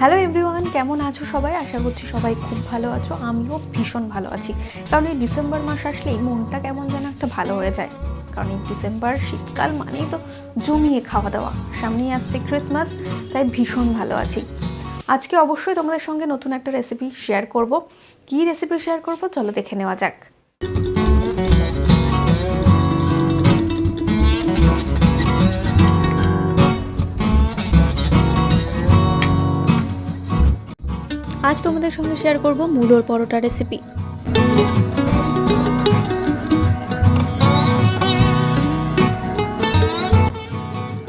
Hello everyone কেমন আছো সবাই? আশা করছি সবাই খুব ভালো আছো, আমিও ভীষণ ভালো আছি। কারণ এই ডিসেম্বর মাস আসলেই মনটা কেমন যেন একটা ভালো হয়ে যায়। কারণ এই ডিসেম্বর শীতকাল মানেই তো জমিয়ে খাওয়া দাওয়া, সামনেই আসছে ক্রিসমাস তাই ভীষণ ভালো আছি। আজকে অবশ্যই তোমাদের সঙ্গে নতুন একটা রেসিপি শেয়ার করব। কী রেসিপি শেয়ার করব? চলো দেখে নেওয়া যাক। আজ তোমাদের সঙ্গে শেয়ার করব মুলোর পরোটা রেসিপি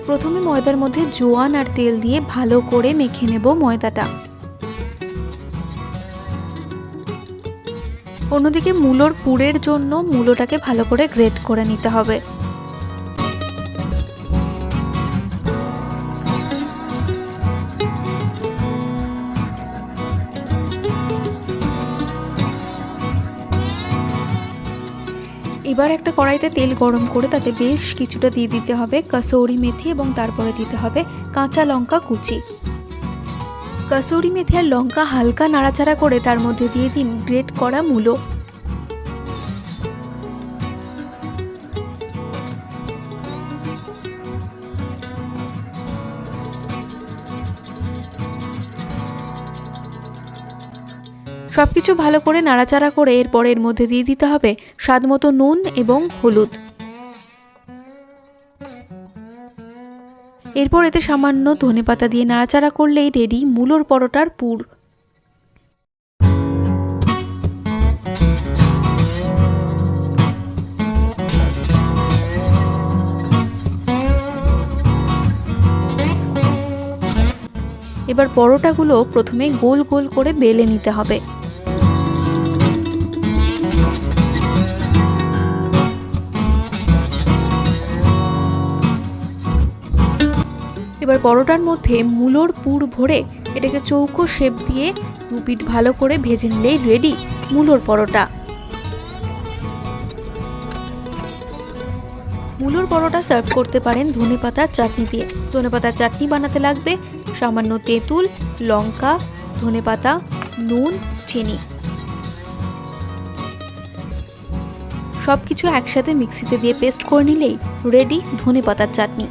প্রথমে ময়দার মধ্যে জোয়ান আর তেল দিয়ে ভালো করে মেখে নেব ময়দাটা। অন্যদিকে মূলোর পুরের জন্য মূলোটাকে ভালো করে গ্রেট করে নিতে হবে। এবার একটা কড়াইতে তেল গরম করে তাতে বেশ কিছুটা দিয়ে দিতে হবে কাসৌরি মেথি এবং তারপরে দিতে হবে কাঁচা লঙ্কা কুচি। কাসৌরি মেথি আর লঙ্কা হালকা নাড়াচাড়া করে তার মধ্যে দিয়ে দিন গ্রেট করা মূলো। সব কিছু ভালো করে নাড়াচাড়া করে এরপর এর মধ্যে দিয়ে দিতে হবে স্বাদ মতো নুন এবং হলুদ। এরপর এতে সামান্য ধনেপাতা দিয়ে নাড়াচাড়া করলেই রেডি মূলোর পরোটার পুর। এবার পরোটাগুলো প্রথমে গোল গোল করে বেলে নিতে হবে। এবার পরোটার মধ্যে মূলোর পুর ভরে এটাকে চৌকো শেপ দিয়ে দু পিঠ ভালো করে ভেজে নিলেই রেডি মূলোর পরোটা। মূলোর পরোটা সার্ভ করতে পারেন ধনে পাতার চাটনি দিয়ে। ধনে পাতার চাটনি বানাতে লাগবে সামান্য তেঁতুল, লঙ্কা, ধনে পাতা, নুন, চিনি। সব কিছু একসাথে মিক্সিতে দিয়ে পেস্ট করে নিলেই রেডি ধনে পাতার চাটনি।